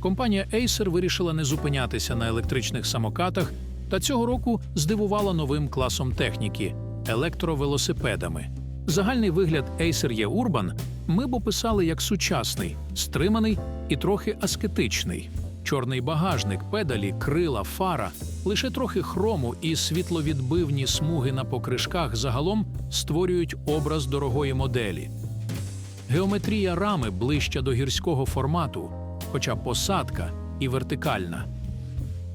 Компанія Acer вирішила не зупинятися на електричних самокатах та цього року здивувала новим класом техніки електровелосипедами. Загальний вигляд Acer E Urban ми б описали як сучасний, стриманий і трохи аскетичний. Чорний багажник, педалі, крила, фара, лише трохи хрому і світловідбивні смуги на покришках загалом створюють образ дорогої моделі. Геометрія рами ближча до гірського формату, хоча посадка і вертикальна.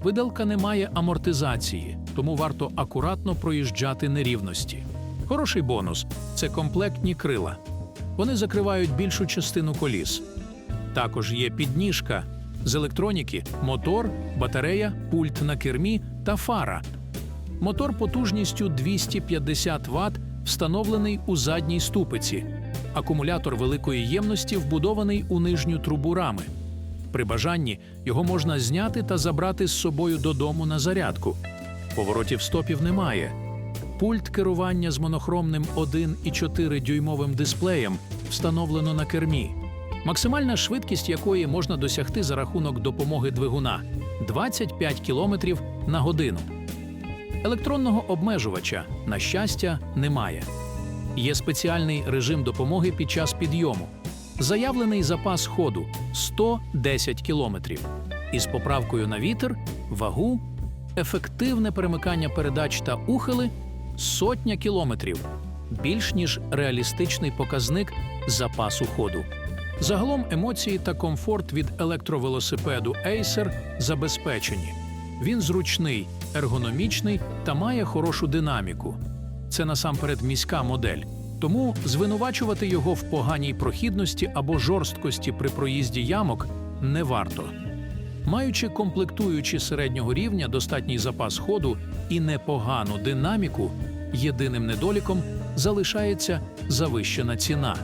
Виделка не має амортизації, тому варто акуратно проїжджати нерівності. Хороший бонус це комплектні крила. Вони закривають більшу частину коліс. Також є підніжка з електроніки, мотор, батарея, пульт на кермі та фара. Мотор потужністю 250 Вт встановлений у задній ступиці. Акумулятор великої ємності вбудований у нижню трубу рами. При бажанні його можна зняти та забрати з собою додому на зарядку. Поворотів стопів немає. Пульт керування з монохромним 1,4 дюймовим дисплеєм встановлено на кермі. Максимальна швидкість якої можна досягти за рахунок допомоги двигуна 25 км на годину. Електронного обмежувача, на щастя, немає. Є спеціальний режим допомоги під час підйому. Заявлений запас ходу 110 км. Із поправкою на вітер, вагу, ефективне перемикання передач та ухили сотня кілометрів, більш ніж реалістичний показник запасу ходу. Загалом емоції та комфорт від електровелосипеду Acer забезпечені. Він зручний, ергономічний та має хорошу динаміку. Це насамперед міська модель. Тому звинувачувати його в поганій прохідності або жорсткості при проїзді ямок не варто. Маючи комплектуючі середнього рівня достатній запас ходу і непогану динаміку, єдиним недоліком залишається завищена ціна.